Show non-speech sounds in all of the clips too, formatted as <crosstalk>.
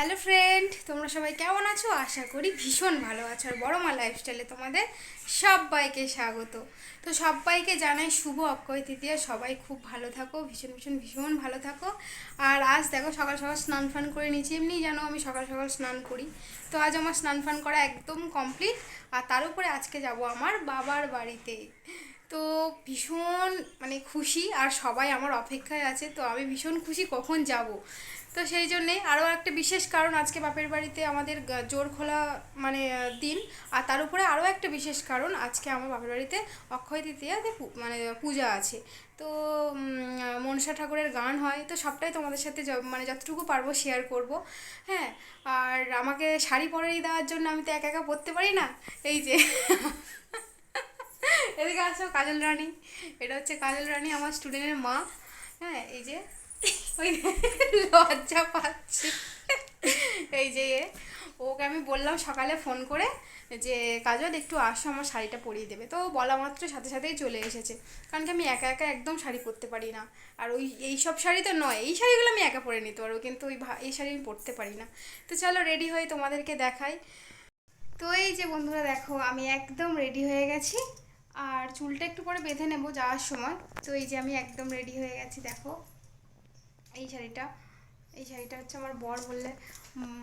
Hello friend তোমরা সবাই কেমন আছো? আশা করি ভীষণ ভালো আছো। আর বড় মা লাইফস্টাইলে তোমাদের সবাইকে স্বাগত। তো সবাইকে জানাই শুভ অক্ষয় তৃতীয়া। সবাই খুব ভালো থাকো, ভীষণ ভীষণ ভীষণ ভালো থাকো। আর আজ দেখো সকাল সকাল স্নান ফান করে নিয়েছি। এমনি জানো আমি সকাল সকাল স্নান করি। তো আজ আমার স্নান ফান করা একদম কমপ্লিট আর তার উপরে আজকে যাব আমার বাবার বাড়িতে। তো ভীষণ মানে খুশি। আর সবাই আমার অপেক্ষায় আছে। তো আমি ভীষণ খুশি কখন যাব। তো সেই জন্যে আরও একটা বিশেষ কারণ আজকে বাপের বাড়িতে আমাদের জোর খোলা মানে দিন। আর তার উপরে আরও একটা বিশেষ কারণ আজকে আমার বাপের বাড়িতে অক্ষয় তৃতীয়াতে মানে পূজা আছে। তো মনসা ঠাকুরের গান হয়। তো সবটাই তোমাদের সাথে মানে যতটুকু পারব শেয়ার করব। হ্যাঁ আর আমাকে শাড়ি পরেই দেওয়ার জন্য আমি তো একা একা পরতে পারি না। এই যে <laughs> এদিকে আসো, কাজল রানী। এটা হচ্ছে কাজল রানী, আমার স্টুডেন্টের মা। হ্যাঁ এই যে <laughs> ওই লজ্জা পাচ্ছে। এই যে ওকে আমি বললাম সকালে ফোন করে যে, কাজল, একটু আসো, আমার শাড়িটা পরিয়ে দেবে। তো বলা মাত্র সাথে সাথেই চলে এসেছে। কারণ কি, আমি একা একা একদম শাড়ি পরতে পারি না। আর ওই, এই সব শাড়ি তো নয়, এই শাড়িগুলো আমি একা পরে নিতে পারব, কিন্তু ওই এই শাড়ি আমি পরতে পারি না। তো চলো রেডি হয়ে তোমাদেরকে দেখাই। তো এই যে বন্ধুরা, দেখো, আমি একদম রেডি হয়ে গেছি। আর চুলটা একটু পরে বেঁধে নেব যাওয়ার সময়। তো এই যে আমি একদম রেডি হয়ে গেছি, দেখো। এই শাড়িটা এই শাড়িটা হচ্ছে আমার বর বললে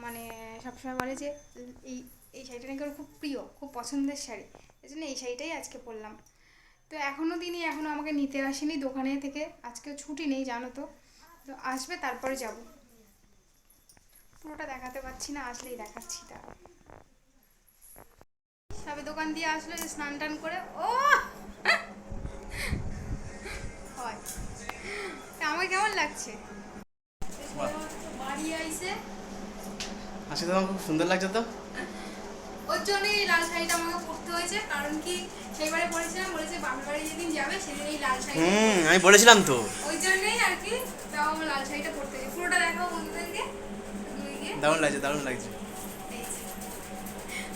মানে সবসময় বলে যে, এই এই শাড়িটা নাকি খুব প্রিয়, খুব পছন্দের শাড়ি। এই জন্য এই শাড়িটাই আজকে পরলাম। তো এখনও দিনই এখনও আমাকে নিতে আসেনি দোকানে থেকে, আজকেও ছুটি নেই, জানো তো। তো আসবে, তারপরে যাব। পুরোটা দেখাতে পারছি না, আসলেই দেখাচ্ছি তা। সবে দোকান দিয়ে আসলো যে স্নান টান করে ও কেমন লাগছে? বাড়ি আইসে হাসি তোমার খুব সুন্দর লাগছে তো। ওর জন্যই এই লাল শাড়িটা আমাকে পরতে হয়েছে কারণ কি সেইবারে বলেছে বাপের বাড়ি যেদিন যাবে সেদিন এই লাল শাড়ি হুম আমি বলেছিলাম তো। ওই জন্যই আর কি তাও আমার লাল শাড়িটা পরতে হয়েছে। পুরোটা দেখাও বন্ধুদেরকে। দারুণ লাগছে দারুণ লাগছে।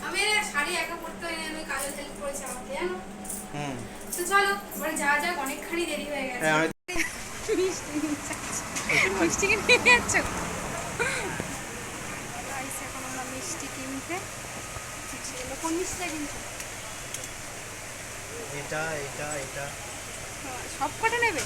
আমি শাড়ি একা পরতে হয়নি আমি কাজল হেল্প করেছি আমাকে জানো? হুম। তো চলো এবারে যাওয়া যাক অনেকখানি দেরি হয়ে গেছে হ্যাঁ আমি মিষ্টি নিয়ে যাচ্ছি। মিষ্টি কি নিয়ে যাচ্ছ? এখন আমরা মিষ্টি কিনতে কোন মিষ্টিটা কিনছো? এটা এটা এটা। সব কটা নেবে?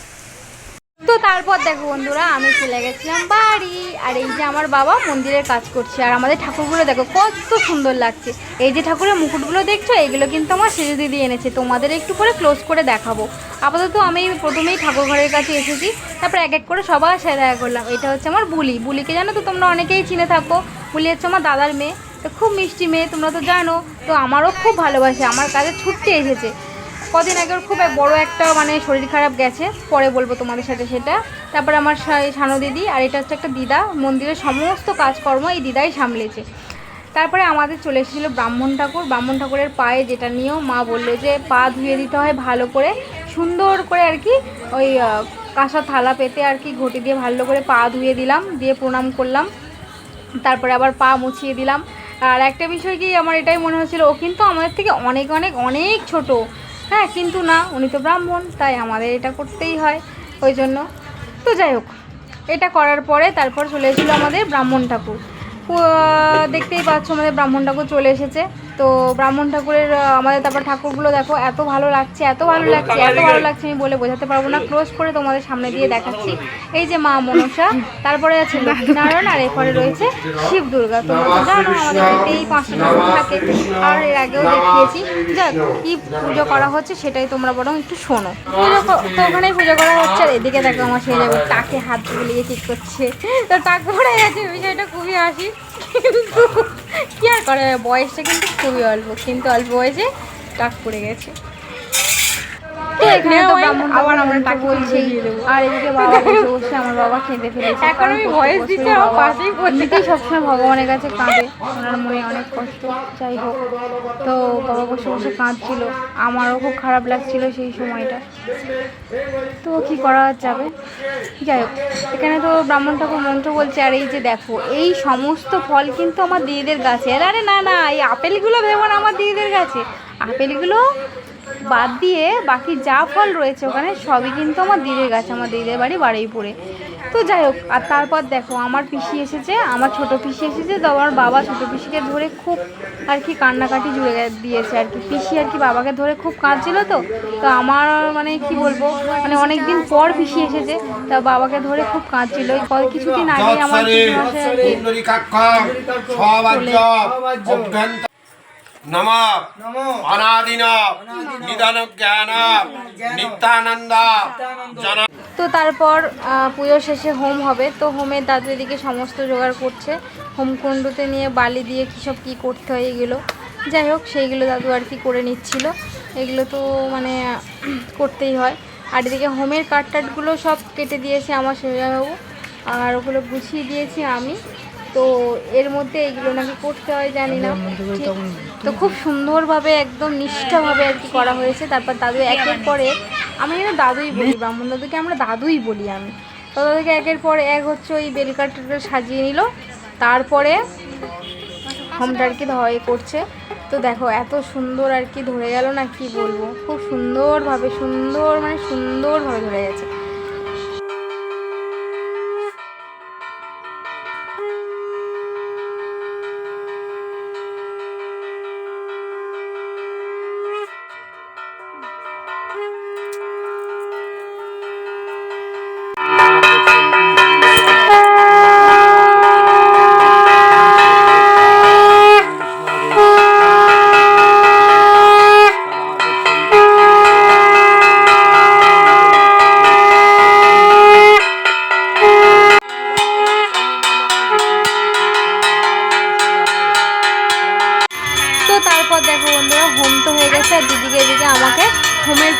তো তারপর দেখো বন্ধুরা, আমি চলে গেছিলাম বাড়ি। আর এই যে আমার বাবা মন্দিরের কাজ করছে, আর আমাদের ঠাকুরগুলো দেখো কত সুন্দর লাগছে। এই যে ঠাকুরের মুকুটগুলো দেখছ এগুলো কিন্তু আমার সেজে দিদি এনেছে, তোমাদের একটু করে ক্লোজ করে দেখাবো। আপাতত আমি প্রথমেই ঠাকুর ঘরের কাছে এসেছি, তারপর এক এক করে সবার সাথে দেখা করলাম। এটা হচ্ছে আমার বুলি। বুলিকে জানো তো তোমরা অনেকেই চিনে থাকো। বুলি হচ্ছে আমার দাদার মেয়ে, তো খুব মিষ্টি মেয়ে, তোমরা তো জানো। তো আমারও খুব ভালোবাসে, আমার কাছে ছুটতে এসেছে। কদিন আগে খুব বড় একটা মানে শরীর খারাপ গেছে, পরে বলব তোমাদের সাথে সেটা। তারপর আমার সানো দিদি আর এটা হচ্ছে একটা দিদা, মন্দিরের সমস্ত কাজকর্ম এই দিদাই সামলেছে। তারপরে আমাদের চলে এসেছিল ব্রাহ্মণ ঠাকুর। ব্রাহ্মণ ঠাকুরের পায়ে যেটা নিয়েও মা বলল যে পা ধুয়ে দিতে হয় ভালো করে, সুন্দর করে আর কি ওই কাঁসা থালা পেতে আর কি ঘটি দিয়ে ভালো করে পা ধুয়ে দিলাম, দিয়ে প্রণাম করলাম। তারপরে আবার পা মুছিয়ে দিলাম। আর একটা বিষয় কি, আমার এটাই মনে হচ্ছিল, ও কিন্তু আমাদের থেকে অনেক অনেক অনেক ছোট। হ্যাঁ কিন্তু না, উনি তো ব্রাহ্মণ, তাই আমাদের এটা করতেই হয়, ওই জন্য। তো যাই হোক, এটা করার পরে তারপর চলে এসেছিল আমাদের ব্রাহ্মণ ঠাকুর। দেখতেই পাচ্ছ আমাদের ব্রাহ্মণ ঠাকুর চলে এসেছে। তো ব্রাহ্মণ ঠাকুরের আমাদের তারপর ঠাকুরগুলো দেখো এত ভালো লাগছে এত ভালো লাগছে এত ভালো লাগছে আমি বলে বোঝাতে পারব না। ক্লোজ করে তোমাদের সামনে দিয়ে দেখাচ্ছি। এই যে মা মনসা তারপরে আছে লক্ষ্মীনারায়ণ আর এরপরে রয়েছে শিব দুর্গা। তোমরা তো জানো আমাদের এই পাঁচটা ঠাকুর থাকে। আর এর আগেও দেখিয়েছি। যাক কি পুজো করা হচ্ছে সেটাই তোমরা বরং একটু শোনো। তো ওখানেই পুজো করা হচ্ছে। আর এদিকে দেখো আমার সেই যাবে তাকে হাত বুলিয়ে ঠিক করছে। তো টাক পড়ে গেছে বিষয়টা খুবই হাসি। কি আর করে বয়সটা কিন্তু খুবই অল্প কিন্তু অল্প বয়সে টাক পড়ে গেছে। এখানে তো ব্রাহ্মণ আবার আমরা টাক বলছি। আর এদিকে বাবা বসে বসে আমার বাবা খেতে ফেলেছে এখন আমি voice দিচ্ছি, আমার পাশেই এমনিতেই সবসময় ভগবানের কাছে কাঁদে ওনার মনে অনেক কষ্ট যাই হোক। তো বাবা বসে বসে কাঁদছিল আমারও খুব খারাপ লাগছিল সেই সময়টা। তো কি করা যাবে? যাই হোক এখানে তো ব্রাহ্মণ ঠাকুর মন্ত্র বলছে আর এই যে দেখো এই সমস্ত ফল কিন্তু আমার দিদিদের গাছে আরে না না এই আপেলগুলো ভেবো না আমার দিদিদের গাছে আপেলগুলো বাদ দিয়ে বাকি যা ফল রয়েছে ওখানে সবই কিন্তু আমার দিদির গাছে আমার দিদিদের বাড়ি বারুইপুরে। তো যাই হোক আর তারপর দেখো আমার পিসি এসেছে আমার ছোট পিসি এসেছে তো আমার বাবা ছোট পিসিকে ধরে খুব আর কি কান্নাকাটি জুড়ে দিয়েছে আর কি। পিসি আর কি বাবাকে ধরে খুব কাঁদছিল তো তো আমার মানে কি বলব মানে অনেক দিন পর পিসি এসেছে তা বাবাকে ধরে খুব কাঁদছিল। কিছুদিন আগে আমার নম অনাদিন নিত্যানন্দ তো তারপর পুজো শেষে হোম হবে। তো হোমের দাদু এদিকে সমস্ত জোগাড় করছে। হোমকুণ্ডতে নিয়ে বালি দিয়ে কী সব কী করতে হয় এগুলো। যাই হোক সেইগুলো দাদু আর কি করে নিচ্ছিল। এগুলো তো মানে <clears throat> করতেই হয়। আর এদিকে হোমের কাঠ টাটগুলো সব কেটে দিয়েছে আমার সোজাবাবু আর ওগুলো গুছিয়ে দিয়েছি আমি। তো এর মধ্যে এগুলো নাকি করতে হয় জানি না। তো খুব সুন্দরভাবে একদম নিষ্ঠাভাবে আর কি করা হয়েছে। তারপর দাদু একের পরে আমি যেন দাদুই বলি ব্রাহ্মণ দাদুকে আমরা দাদুই বলি আমি। তো দাদুকে একের পর এক হচ্ছে ওই বেলকাঠটা সাজিয়ে নিল। তারপরে হোমটা আর কি ধরে করছে। তো দেখো এত সুন্দর আর কি ধরে গেল না কি বলব? খুব সুন্দরভাবে সুন্দর মানে সুন্দরভাবে ধরে গেছে।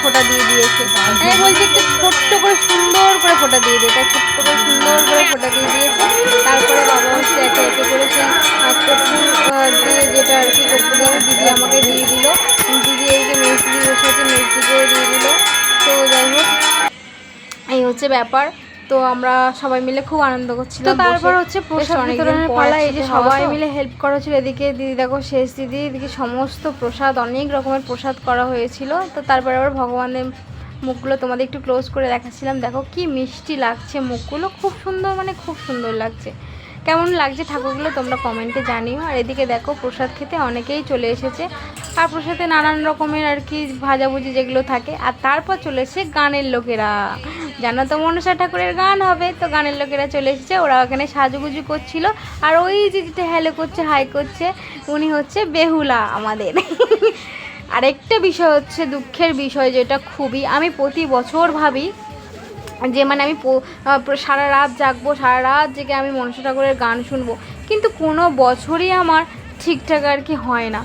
ফোঁটা দিয়ে দিয়েছে। আমি বলছি একটু ছোট্ট করে সুন্দর করে ফোটা দিয়ে দিয়েছে ছোট্ট করে সুন্দর করে ফোটা দিয়ে দিয়েছে। তারপরে বাবা হচ্ছে একে একে করে সে আহ, কর্পূর দিয়ে যেটা আর কি কর্পূর দিদি আমাকে দিয়ে দিল। দিদি এই যে মেসি দিয়ে বসে আছে মেসি দিয়ে দিয়ে দিল। তো যাই হোক এই হচ্ছে ব্যাপার। তো আমরা সবাই মিলে খুব আনন্দ করছিলাম তো তারপর হচ্ছে প্রসাদ বিতরণের পালা, এই যে সবাই মিলে হেল্প করা হচ্ছিল এদিকে দিদি দেখো শেষ দিদি এদিকে সমস্ত প্রসাদ অনেক রকমের প্রসাদ করা হয়েছিল। তো তারপরে আবার ভগবানের মুখগুলো তোমাদের একটু ক্লোজ করে দেখাচ্ছিলাম। দেখো কি মিষ্টি লাগছে মুখগুলো খুব সুন্দর মানে খুব সুন্দর লাগছে। কেমন লাগছে ঠাকুরগুলো তোমরা কমেন্টে জানিও। আর এদিকে দেখো প্রসাদ খেতে অনেকেই চলে এসেছে। আর প্রসাদে নানান রকমের আর কি ভাজাভুজি যেগুলো থাকে। আর তারপর চলে এসেছে গানের লোকেরা। জানো তো মনসা ঠাকুরের গান হবে? তো গানের লোকেরা চলে এসেছে, ওরা ওখানে সাজুগুজু করছিল। আর ওই যে যেটা হ্যালো করছে, হাই করছে, উনি হচ্ছে বেহুলা আমাদের। <laughs> আরেকটা বিষয় হচ্ছে দুঃখের বিষয় যেটা খুবই, আমি প্রতি বছর ভাবি যে মানে আমি সারা রাত জাগবো, সারা রাত জেগে আমি মনসা ঠাকুরের গান শুনব। কিন্তু কোনো বছরই আমার ঠিকঠাক আর কি হয় না।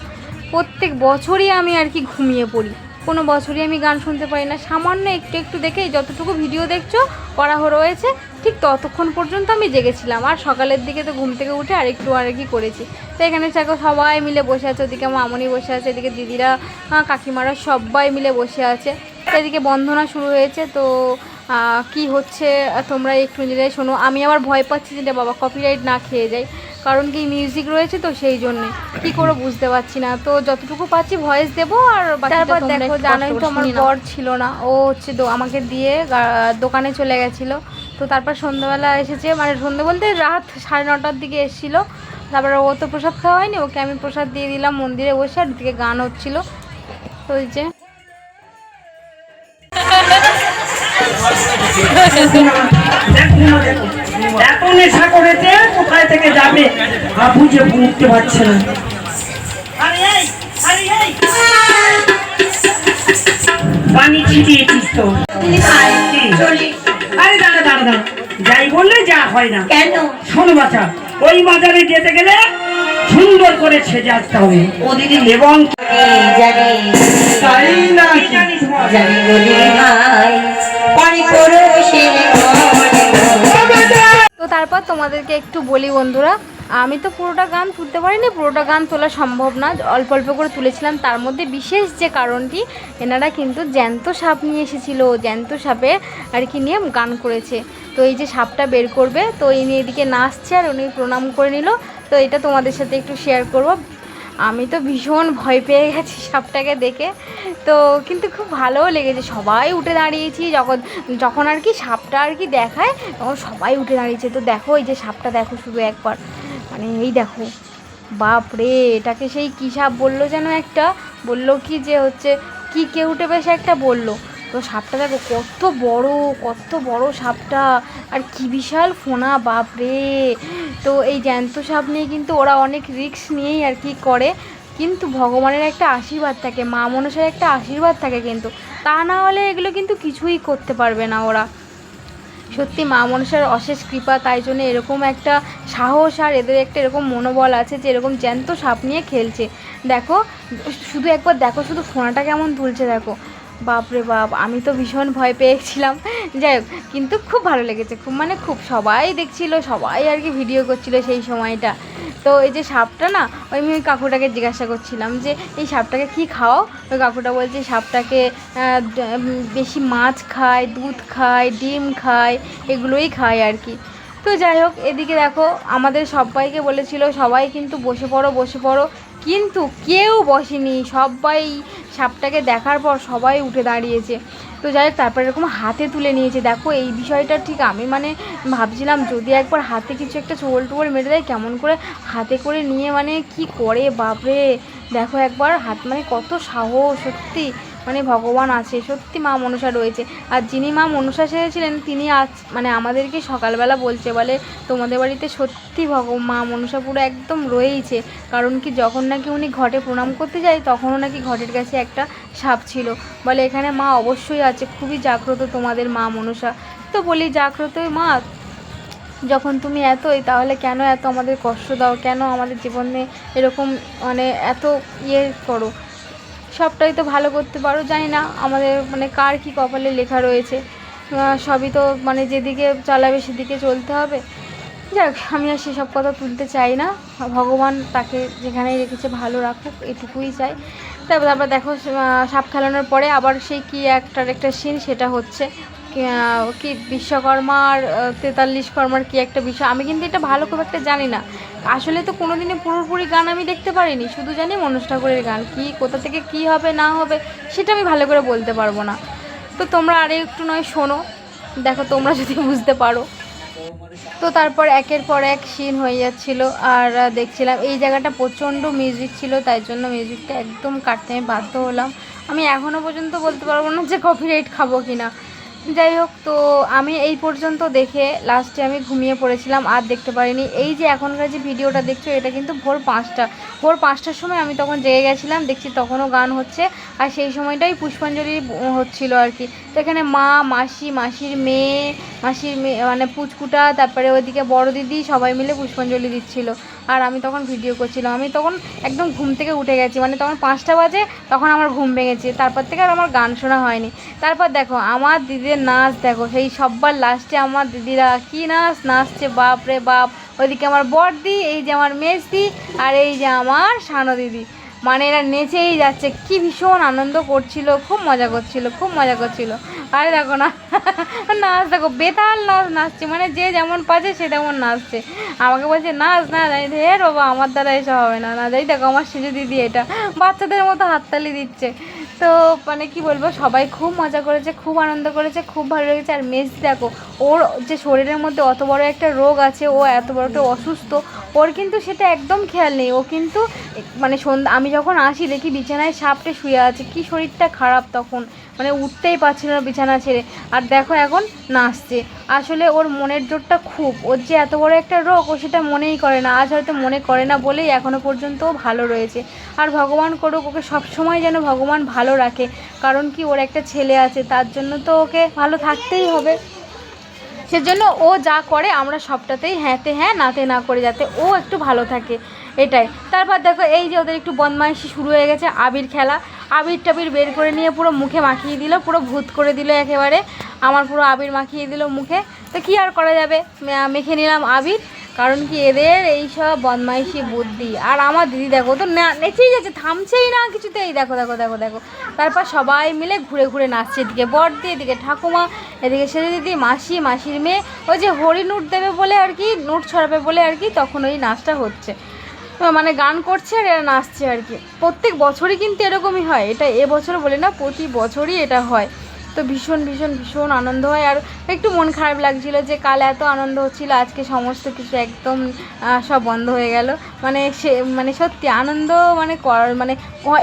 প্রত্যেক বছরই আমি আর কি ঘুমিয়ে পড়ি। কোনো বছরই আমি গান শুনতে পারি না। সামান্য একটু একটু দেখে যতটুকু ভিডিও দেখছ করা রয়েছে, ঠিক ততক্ষণ পর্যন্ত আমি জেগেছিলাম। আর সকালের দিকে তো ঘুম থেকে উঠে আরেকটু আর কি করেছি। তো এখানে চাকো সবাই মিলে বসে আছে, ওদিকে আমার আমনি বসে আছে, এদিকে দিদিরা কাকিমারা সবাই মিলে বসে আছে। এদিকে বন্ধনা শুরু হয়েছে, তো কি হচ্ছে তোমরা একটু নিজেরাই শোনো। আমি আবার ভয় পাচ্ছি যে বাবা কপিরাইট না খেয়ে যাই। কারণ কি মিউজিক রয়েছে তো সেই জন্যে। কি করে বুঝতে পারছি না। তো যতটুকু পাচ্ছি ভয়েস দেবো আর তারপর দেখো জানোই তো আমার বর ছিল না। ও হচ্ছে দো- আমাকে দিয়ে দোকানে চলে গেছিল। তো তারপর সন্ধ্যাবেলা এসেছে মানে সন্ধ্যে বলতে রাত সাড়ে নটার দিকে এসেছিল। তারপরে ও তো প্রসাদ খাওয়া হয়নি ওকে আমি প্রসাদ দিয়ে দিলাম মন্দিরে বসে আর দিকে গান হচ্ছিল। তো ওই যে এত নেশা করেছে কোথায় থেকে যাবে? আর বুঝে উঠতে পারছে না। পানি ছিটিয়েছিস তো। আরে দাঁড়া দাঁড়া দাঁড়া। যাই বললে যা হয় না। কেন? শোনো বাচ্চা ওই বাজারে যেতে গেলে সুন্দর করে সেজে আসতে হবে। ও দিদি এবং জানি না জানি বলি ভাই। পানি পড়োশের তো তারপর তোমাদেরকে একটু বলি বন্ধুরা, আমি তো পুরোটা গান তুলতে পারিনি, পুরোটা গান তোলা সম্ভব না। অল্প অল্প করে তুলেছিলাম, তার মধ্যে বিশেষ যে কারণটি, এনারা কিন্তু জ্যান্ত সাপ নিয়ে এসেছিল জ্যান্ত সাপে আর কি নিয়ে গান করেছে। তো এই যে সাপটা বের করবে, তো ইনি এদিকে নাচছে আর উনি প্রণাম করে নিল। তো এটা তোমাদের সাথে একটু শেয়ার করব। আমি তো ভীষণ ভয় পেয়ে গেছি সাপটাকে দেখে। তো কিন্তু খুব ভালোও লেগেছে। সবাই উঠে দাঁড়িয়েছি, যখন যখন আর কি সাপটা আর কি দেখায়, তখন সবাই উঠে দাঁড়িয়েছে। তো দেখো, এই যে সাপটা দেখো শুধু একবার। মানে এই দেখো বাপ রে এটাকে সেই কী সাপ বলল যেন একটা? বলল কি যে হচ্ছে, কি কেউটে বেশ একটা বলল। তো সাপটা দেখো, কত বড় কত বড় সাপটা। আর কি বিশাল ফোনা, বাপরে। তো এই জ্যান্ত সাপ নিয়ে কিন্তু ওরা অনেক রিস্ক নিয়েই আর কি করে। কিন্তু ভগবানের একটা আশীর্বাদ থাকে, মা মনসার একটা আশীর্বাদ থাকে কিন্তু। তা না হলে এগুলো কিন্তু কিছুই করতে পারবে না ওরা। সত্যি মা মনসার অশেষ কৃপা, তাই জন্য এরকম একটা সাহস আর এদের একটা এরকম মনোবল আছে যে এরকম জ্যান্ত সাপ নিয়ে খেলছে। দেখো, শুধু একবার দেখো, শুধু ফোনাটা কেমন তুলছে দেখো। বাপরে বাপ, আমি তো ভীষণ ভয় পেয়েছিলাম। যাই হোক, কিন্তু খুব ভালো লেগেছে, খুব মানে খুব সবাই দেখছিল, সবাই আর কি ভিডিও করছিল সেই সময়টা। তো এই যে সাপটা না, ওই আমি ওই কাকুটাকে জিজ্ঞাসা করছিলাম যে, এই সাপটাকে কি খাও? ওই কাকুটা বলছে, সাপটাকে বেশি মাছ খায়, দুধ খায়, ডিম খায়, এগুলোই খায় আর কি। তো যাই হোক, এদিকে দেখো, আমাদের সবাইকে বলেছিল, সবাই কিন্তু বসে পড়ো বসে পড়ো। কিন্তু কেউ বসেনি। সবাই সাপটাকে দেখার পর সবাই উঠে দাঁড়িয়েছে। তো যাই হোক, তারপর এরকম হাতে তুলে নিয়েছে। দেখো, এই বিষয়টা ঠিক আমি মানে ভাবছিলাম যদি একবার হাতে কিছু একটা চোল টোল মেরে দেয়, কেমন করে হাতে করে নিয়ে মানে কি করে? বাপরে! দেখো একবার হাত মানে কত সাহস, সত্যি। মানে ভগবান আছে, সত্যি মা মনসা রয়েছে। আর যিনি মা মনসা সেরেছিলেন তিনি আজ মানে আমাদেরকে সকালবেলা বলছে, বলে তোমাদের বাড়িতে সত্যি ভগ মা মনসা পুরো একদম রয়েইছে। কারণ কি, যখন নাকি উনি ঘটে প্রণাম করতে যায়, তখনও নাকি ঘটের কাছে একটা সাপ ছিল। বলে এখানে মা অবশ্যই আছে, খুবই জাগ্রত তোমাদের মা মনসা। তো বলি জাগ্রতই মা, যখন তুমি এতই, তাহলে কেন এত আমাদের কষ্ট দাও? কেন আমাদের জীবনে এরকম মানে এত ইয়ে করো? সবটাই তো ভালো করতে পারো, জানি না আমাদের মানে কার কি কপালে লেখা রয়েছে। সবই তো মানে যেদিকে চালাবে সেদিকে চলতে হবে। যাক, আমি আর সেসব কথা তুলতে চাই না। ভগবান তাকে যেখানেই রেখেছে ভালো রাখুক, এটুকুই চাই। তারপর তারপর দেখো সাপ খেলানোর পরে আবার সেই কি একটার একটা সিন সেটা হচ্ছে কি, বিশ্বকর্মার তেতাল্লিশ কর্মার কি একটা বিষয়? আমি কিন্তু এটা ভালো খুব একটা জানি না। আসলে তো কোনোদিনই পুরোপুরি গান আমি দেখতে পারিনি শুধু জানি মনোজ ঠাকুরের গান কি কোথা থেকে কি হবে না হবে সেটা আমি ভালো করে বলতে পারব না। তো তোমরা আরে একটু নয় শোনো। দেখো তোমরা যদি বুঝতে পারো। তো তারপর একের পর এক সিন হয়ে যাচ্ছিল আর দেখছিলাম এই জায়গাটা প্রচণ্ড মিউজিক ছিল তাই জন্য মিউজিকটা একদম কাটতে আমি বাধ্য হলাম। আমি এখনও পর্যন্ত বলতে পারব না যে কপিরাইট খাব কি না যাই হোক, তো আমি এই পর্যন্ত দেখে লাস্টে আমি ঘুমিয়ে পড়েছিলাম, আর দেখতে পারিনি। এই যে এখনকার যে ভিডিওটা দেখছ, এটা কিন্তু ভোর পাঁচটা। ভোর পাঁচটার সময় আমি তখন জেগে গেছিলাম, দেখছি তখনও গান হচ্ছে, আর সেই সময়টাই পুষ্পাঞ্জলি হচ্ছিল আর কি। তো এখানে মা, মাসি, মাসির মেয়ে মাসির মেয়ে মানে পুচকুটা, তারপরে ওইদিকে বড় দিদি, সবাই মিলে পুষ্পাঞ্জলি দিচ্ছিল। আর আমি তখন ভিডিও করছিলাম। আমি তখন একদম ঘুম থেকে উঠে গেছি মানে তখন পাঁচটা বাজে, তখন আমার ঘুম ভেঙেছে। তারপর থেকে আর আমার গান শোনা হয়নি। তারপর দেখো, আমার দিদির নাচ দেখো, সেই সব্বার লাস্টে আমার দিদিরা কি নাচ? নাচছে বাপ রে বাপ। ওইদিকে আমার বড়দি, এই যে আমার মেজদি আর এই যে আমার সানো দিদি। মানে এরা নেচেই যাচ্ছে। কি ভীষণ আনন্দ করছিল, খুব মজা করছিল, খুব মজা করছিল। আরে দেখো না, নাচ দেখো, বেতাল নাচ নাচছে। মানে যে যেমন পাচ্ছে, সে তেমন নাচছে। আমাকে বলছে, নাচ না জানি হে বাবা, আমার দ্বারা এসব হবে না না যাই দেখো, আমার সেজে দিদি এটা বাচ্চাদের মতো হাততালি দিচ্ছে। তো মানে কি বলব, সবাই খুব মজা করেছে, খুব আনন্দ করেছে, খুব ভালো লেগেছে। আর মেস দেখো, ওর যে শরীরের মধ্যে অত বড় একটা রোগ আছে, ও এত বড় একটা অসুস্থ ওর কিন্তু সেটা একদম খেয়াল নেই। ও কিন্তু মানে সন্ধ্যা, আমি যখন আসি দেখি বিছানায় সাপটে শুয়ে আছে। কি শরীরটা খারাপ তখন। মানে উঠতেই পারছিল না বিছানা ছেড়ে। আর দেখো এখন নাচছে। আসলে ওর মনের জোরটা খুব। ওর যে এত বড় একটা রোগ, ও সেটা মনেই করে না। আজ হয়তো মনে করে না বলেই এখনও পর্যন্ত ভালো রয়েছে। আর ভগবান করুক, ওকে সবসময় যেন ভগবান ভালো রাখে। কারণ কি ওর একটা ছেলে আছে, তার জন্য তো ওকে ভালো থাকতেই হবে। সেজন্য ও যা করে, আমরা সবটাতেই হ্যাঁতে হ্যাঁ নাতে না করে যাতে ও একটু ভালো থাকে। এটাই। তারপর দেখো, এই যে ওদের একটু বদমাইশি শুরু হয়ে গেছে, আবির খেলা। আবির টাবির বের করে নিয়ে পুরো মুখে মাখিয়ে দিল, পুরো ভূত করে দিল একেবারে। আমার পুরো আবির মাখিয়ে দিল মুখে। তো কি আর করা যাবে? মেখে নিলাম আবির। কারণ কি এদের এই সব বদমাইশি বুদ্ধি। আর আমার দিদি দেখো তো নেচেই যাচ্ছে, থামছেই না কিছুতেই। দেখো দেখো দেখো দেখো। তারপর সবাই মিলে ঘুরে ঘুরে নাচছে এদিকে বড়দি, এদিকে ঠাকুমা, এদিকে সেজে দিদি, মাসি, মাসির মেয়ে। ওই যে হরি নুট দেবে বলে আর কি, নুট ছড়াবে বলে আর কি তখন ওই নাচটা হচ্ছে। মানে গান করছে আর এরা নাচছে আর কি। প্রত্যেক বছরই কিন্তু এরকমই হয়। এটা এবছর বলে না, প্রতি বছরই এটা হয়। তো ভীষণ ভীষণ ভীষণ আনন্দ হয়। আর একটু মন খারাপ লাগছিল যে কাল এত আনন্দ হচ্ছিল আজকে সমস্ত কিছু একদম সব বন্ধ হয়ে গেল। মানে সে মানে সত্যি আনন্দ মানে কর মানে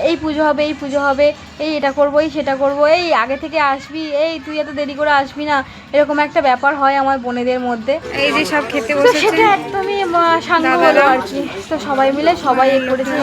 এই পুজো হবে এই পুজো হবে এই এটা করব এই সেটা করব এই আগে থেকে আসবি এই তুই এত দেরি করে আসবি না এরকম একটা ব্যাপার হয় আমার বোনেদের মধ্যে। এই যে সব খেতে তো বসেছে সেটা একদমই হলো আর কি। তো সবাই মিলে সবাই করেছে।